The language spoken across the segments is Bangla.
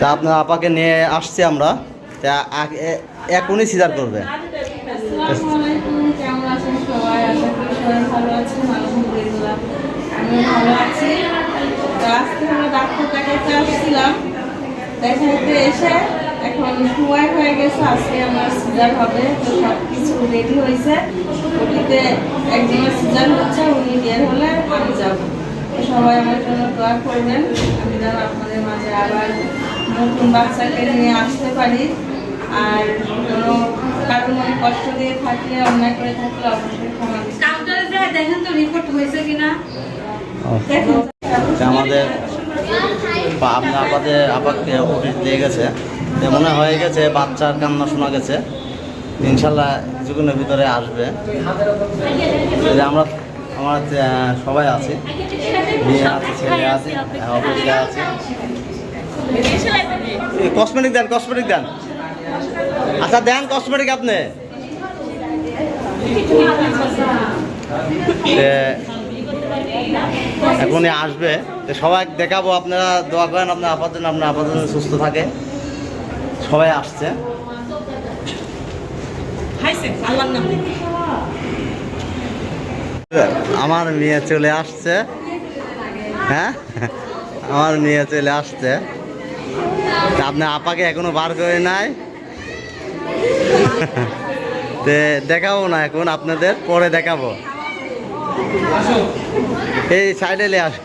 তা আপনার আপাকে নিয়ে আসছি আমরা। তা এখনই সিজার করবে। এসে এখন হয়ে গেছে আজকে আমার সিজার হবে তো সব কিছু রেডি হয়েছে সিজার হচ্ছে উনি হলে আমি যাব সবাই আমার জন্য দোয়া করবেন আমি যেন আপনাদের মাঝে আবার নতুন বাচ্চাকে নিয়ে আসতে পারি। আর কোনো কারও মনে কষ্ট দিয়ে থাকলে অন্যায় করে থাকলে অবশ্যই ক্ষমা কাউন্টারে যায় দেখেন তো রিপোর্ট হয়েছে কিনা। দেখুন। আমাদের বা আপনার আপাতে আপাকে অফিস দিয়ে গেছে। মনে হয়ে গেছে বাচ্চার কান্না শোনা গেছে। ইনশাল্লাহ কিছুক্ষণের ভিতরে আসবে। আমরা আমার সবাই আছি। মেয়ে আছে ছেলে আছে অফিসে আছে। কসমেটিক দেন কসমেটিক দেন। আচ্ছা দেন কসমেটিক আপনি। এখনই আসবে। তো সবাই দেখাবো আপনারা দোয়া করেন আপনার আপাতত জন্য আপনার আপাতত জন্য সুস্থ থাকে। সবাই আসছে। আমার মেয়ে চলে আসছে। হ্যাঁ? আমার মেয়ে চলে আসছে। তা আপনার আপাকে এখনও বার করে নাই। তে দেখাবো না এখন আপনাদের পরে দেখাবো। এই সাইডে লে আসো।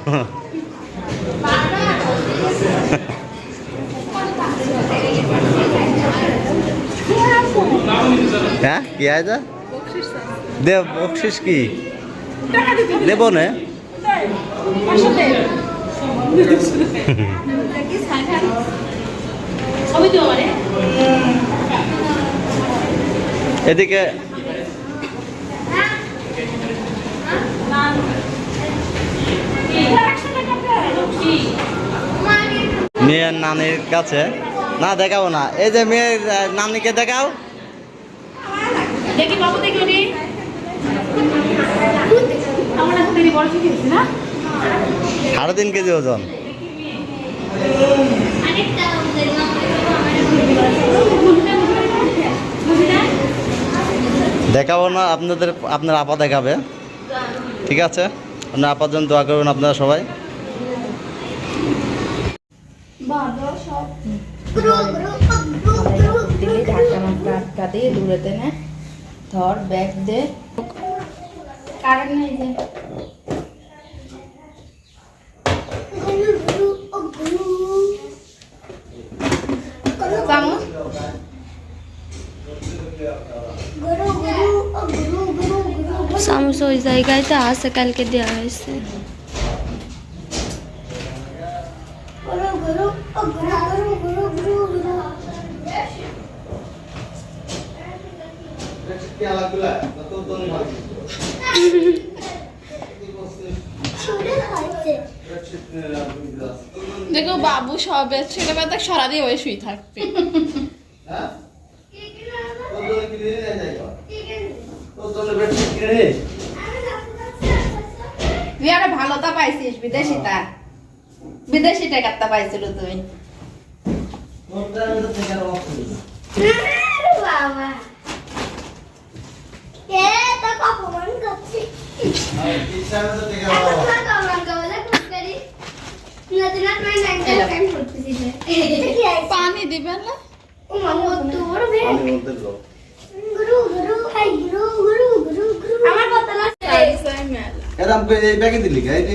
হ্যাঁ কি আছে দেব বকশিস কি? দেব না? এদিকে মেয়ের নানির কাছে। না দেখাবো না। এই যে মেয়ের নানিকে দেখাও। দেখি বাবু দেখি সাড়ে তিন কেজি ওজন। দেখাবো না, আপনাদের, আপনার আপা দেখাবে। ঠিক আছে? আপনার আপার জন্য দোয়া করবেন আপনারা সবাই। দিয়ে দূরেতে ধর ব্যাগ দে নাই যে চামচ চামচ ওই জায়গাতে আছে, কালকে দেওয়া হয়েছে। দেখো বাবু সবে ছেলেবেলা সারা দিয়ে ওই শুই থাকবে। তুই আরে ভালোটা পাইছিস বিদেশিটা বিদেশি টাকাটা পাইছিল তুই। বাবা। এ তো কপমান করছি কপমান কবলে কুকরি নতুন নতুন নাইন টাইম করতেছি কি আছে পানি দিবেন না ও মামু তোর বে গুরু গুরু আই গুরু গুরু গুরু গুরু আমার কথা না এরম করে এই ব্যাগে দিলি কে? এই যে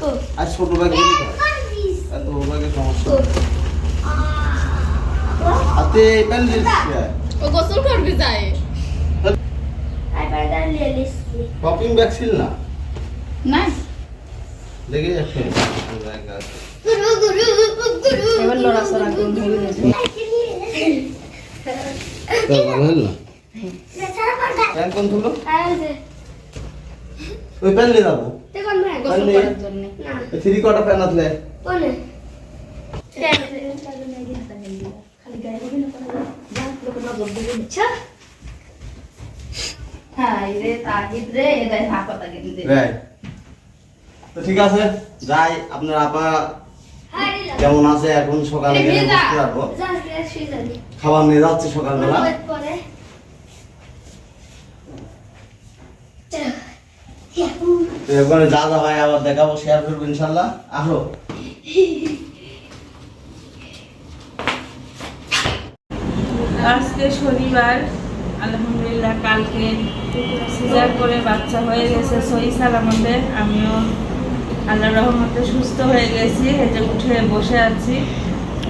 তো আর ছোট ব্যাগ দিলি এত বড় ব্যাগে সমস্যা হাতে এই প্যান দিলিস? ও গোসল করবি যায়। আই শপিং ব্যাগ ছিল না? না দেখি একটু। ব্যাগ আছে। গুরু গুরু গুরু এবার হয়ে গেছে। তো ভালো হলো? কোন থুলো আইছে ওই প্যান নিয়ে যাব। থ্রি কোয়ার্টার প্যান আসলে কোনে? রে তাহিদ রে এদাই হাফাতা কিন্তু। রাইট। তো ঠিক আছে যাই আপনার আপা কেমন আছে? এখন সকালে গেলে বুঝতে পারব। খাবার নিয়ে যাচ্ছে সকালবেলা। তো যা আবার দেখাবো শেয়ার করব ইনশাল্লাহ। আসো। আজকে শনিবার, আলহামদুলিল্লাহ, কালকে সিজার করে বাচ্চা হয়ে গেছে আমিও আল্লাহ রহমতে সুস্থ হয়ে গেছি যে উঠে বসে আছি।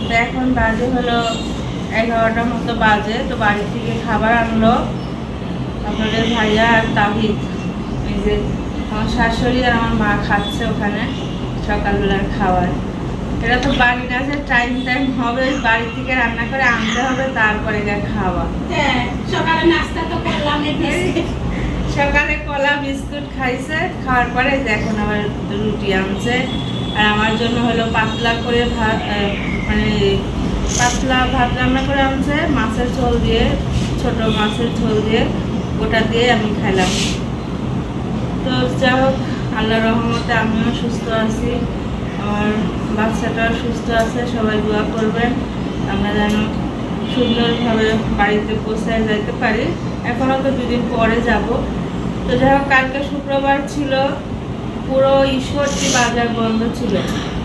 তো এখন বাজে হলো এগারোটার মতো বাজে, তো বাড়ি থেকে খাবার আনলো। আপনাদের ভাইয়া আর তাহিদ, এই যে আমার শাশুড়ি আর আমার মা খাচ্ছে ওখানে সকালবেলার খাবার। এটা তো বাড়ির কাছে টাইম টাইম হবে বাড়ি থেকে রান্না করে আনতে হবে তারপরে যা খাওয়া। হ্যাঁ, সকালে নাস্তা তো করলাম সকালে কলা বিস্কুট খাইছে খাওয়ার পরে এখন আবার রুটি আনছে। আর আমার জন্য হলো পাতলা করে ভাত মানে পাতলা ভাত রান্না করে আনছে মাছের ঝোল দিয়ে ছোট মাছের ঝোল দিয়ে ওটা দিয়ে আমি খাইলাম। তো যা হোক আল্লাহ রহমতে আমিও সুস্থ আছি। আমার বাচ্চাটাও সুস্থ আছে, সবাই দোয়া করবেন। আমরা যেন সুন্দরভাবে বাড়িতে পৌঁছায় যাইতে পারি। এখনও তো দুদিন পরে যাব। তো যাই হোক, কালকে শুক্রবার ছিল, পুরো ঈশ্বরটি বাজার বন্ধ ছিল।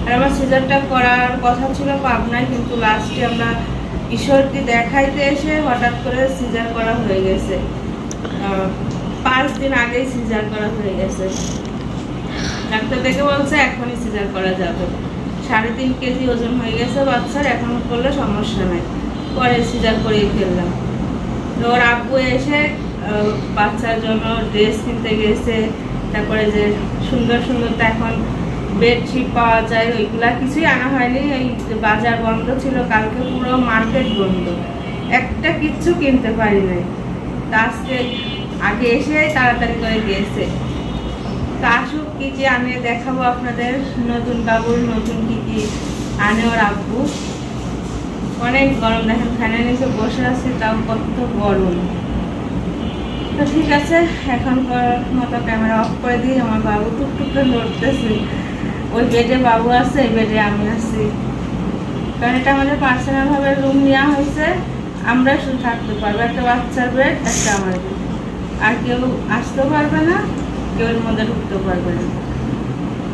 আর আমার সিজনটা করার কথা ছিল পাবনায়, কিন্তু লাস্টে আমরা ঈশ্বরটি দেখাইতে এসে হঠাৎ করে সিজার করা হয়ে গেছে। পাঁচ দিন আগেই সিজার করা হয়ে গেছে। ডাক্তার দেখে বলছে এখনই সিজার করা যাবে। সাড়ে তিন কেজি ওজন হয়ে গেছে বাচ্চার, এখন করলে সমস্যা নাই। পরে সিজার করেই ফেললাম। ওর আব্বু এসে বাচ্চার জন্য ড্রেস কিনতে গেছে। তারপরে যে সুন্দর সুন্দর তো এখন বেডশিট পাওয়া যায়, ওইগুলা কিছুই আনা হয়নি। এই বাজার বন্ধ ছিল, কালকে পুরো মার্কেট বন্ধ। একটা কিচ্ছু কিনতে পারি নাই। আজকে আগে এসে তাড়াতাড়ি করে গেছে। তা আসুক, কি কি আনে দেখাবো আপনাদের, নতুন কাপড় নতুন কি কি আনে ওর আব্বু। অনেক গরম, দেখেন ফ্যানের নিচে বসে আছি, তাও কত গরম। তো ঠিক আছে, এখন মতো ক্যামেরা অফ করে দিই, আমার বাবু টুকটুক লড়তেছে ওই বেডে বাবু আছে, এই বেডে আমি আছি। কারণ এটা আমাদের পার্সোনালভাবে রুম নেওয়া হয়েছে আমরা শুধু থাকতে পারব, একটা বাচ্চার বেড একটা আমার বেড আর কেউ আসতেও পারবে না কেউ এর মধ্যে ঢুকতেও পারবে না।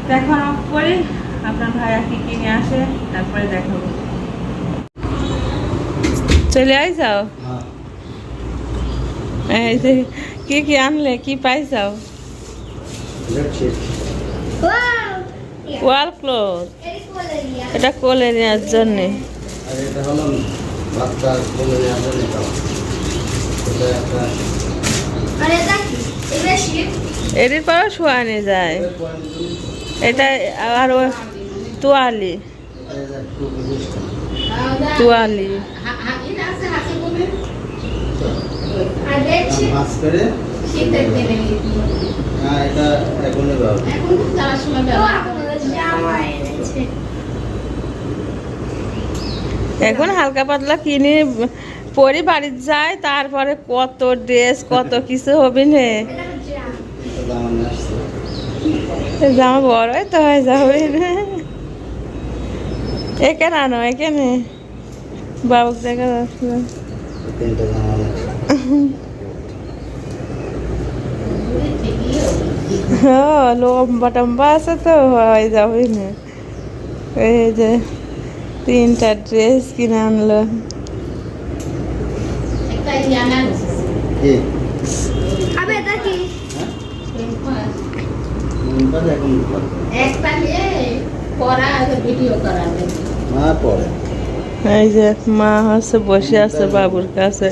তো এখন অফ করি আপনার ভাইয়া কি কিনে আসে তারপরে দেখাবো। চলে আই যাও এই যে কি কি আনলে কি পাইছাও ওয়াল ক্লোথ কোলে এটা কোলে নেওয়ার জন্যে। আর এটা হলো বাচ্চা বলে নেওয়ার জন্য এটা। এটা একটা আরে এটা কি এটা শিপ এটির পরও শোয়ানো যায়। এটা আর ও তোয়ালি। তোয়ালি। এখন হালকা পাতলা কিনে পরে বাড়ি যায়, তারপরে কত ড্রেস কত কিছু হবে না। জামা বড়ই তো হয়ে যাবে না। এখানে আনো এখানে। বাবুক দেখা যাচ্ছে। হ্যাঁ লম্বা টম্বা আছে তো হয়ে যাবে না। এই যে তিনটা ড্রেস কিনে আনলো কি আবে এটা কি এখন পরে এই যে মা হচ্ছে বসে আছে বাবুর কাছে।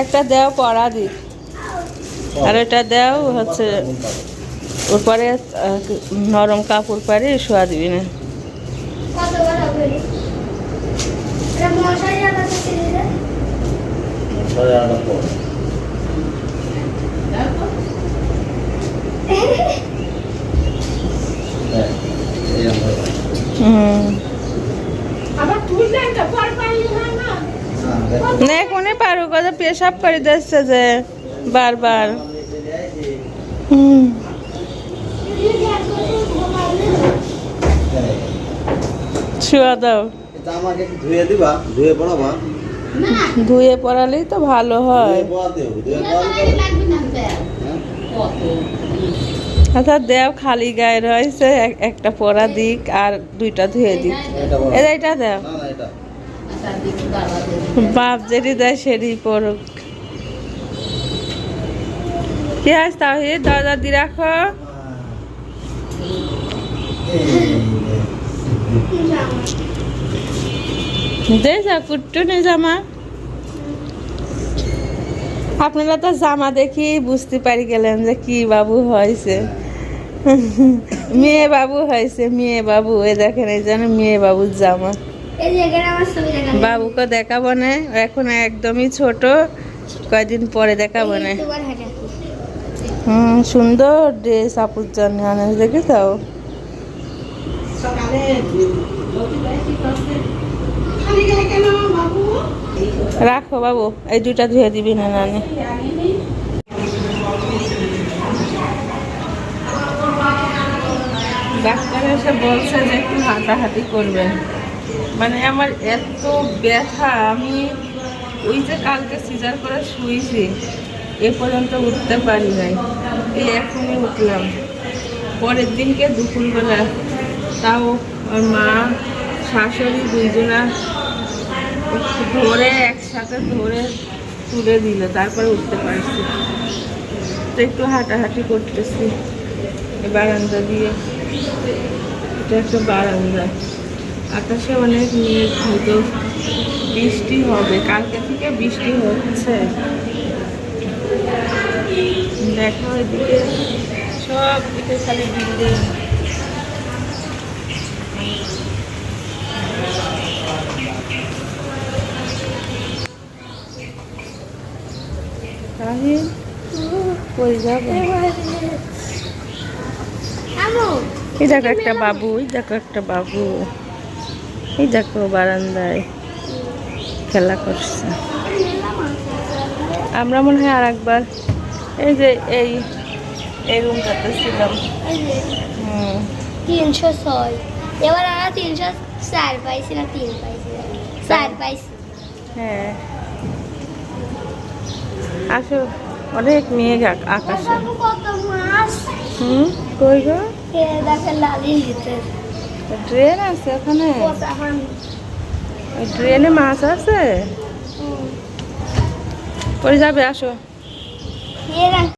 একটা দেও পড়া দি। আর এটা দেও হচ্ছে উপরে নরম কাপড় পারে শোয়া দিবি না। কত বড় হবে এটা মশারি সরে আনার পর না পারু কথা পেশাব করে দেখছে যে বারবার। হুম। ছুয়া দাও। এটা আমাকে ধুয়ে দিবা, ধুয়ে পড়াবা। ধুয়ে পড়ালেই তো ভালো হয়। হ্যাঁ? আচ্ছা দেও খালি গায়ে রয়েছে একটা পরা দিক আর দুইটা ধুয়ে দিক। এটা দেও। না এটা। বাপ যেটি দেয় সেটি পড়ুক। কি আজ তাহিদ দরজা দিয়ে রাখো। দে যা কুট্টু নে জামা। আপনারা তো জামা দেখি বুঝতে পারি গেলেন যে কি বাবু হয়েছে। মেয়ে বাবু হয়েছে মেয়ে বাবু। এই দেখেন এই জন্য মেয়ে বাবুর জামা। এই যে এখানে আমার ছবি দেখা বাবুকে দেখাবো না এখন একদমই ছোট। কয়দিন পরে দেখাবো না। হুম সুন্দর ড্রেস আপুর জন্য আনে দেখেছ? রাখো বাবু এই দুইটা ধুয়ে দিবি না নানি ডাক্তার এসে বলছে যে একটু হাঁটাহাঁটি করবেন। মানে আমার এত ব্যথা আমি ওই যে কালকে সিজার করে শুয়েছি এ পর্যন্ত উঠতে পারি নাই। এই এখনই উঠলাম। পরের দিনকে দুপুরবেলা। তাও ওর মা শাশুড়ি দুইজনা ধরে একসাথে ধরে তুলে দিল, তারপরে উঠতে পারছি তো একটু হাঁটাহাঁটি করতেছি। বারান্দা দিয়ে। এটা একটা বারান্দা। আকাশে অনেক মেঘ, হয়তো বৃষ্টি হবে। কালকে থেকে বৃষ্টি হচ্ছে। দেখো এদিকে সব দিকে খালি বিল্ডিং তাহির কই যাবে। আমু এই দেখো একটা বাবু এই দেখো একটা বাবু। এই দেখো বারান্দায় খেলা করছে। আমরা মনে হয় আর একবার এই যে এই এই রুমটাতে ছিলাম। তিনশো ছয়। এবার আমরা তিনশো চার পাইছি না তিন পাইছি চার পাইছি। হ্যাঁ। আসো অনেক মেয়ে যাক আকাশে। মাছ? হুম কই গো? ড্রেন আছে ওখানে? ড্রেনে মাছ আছে? করে যাবে আসো।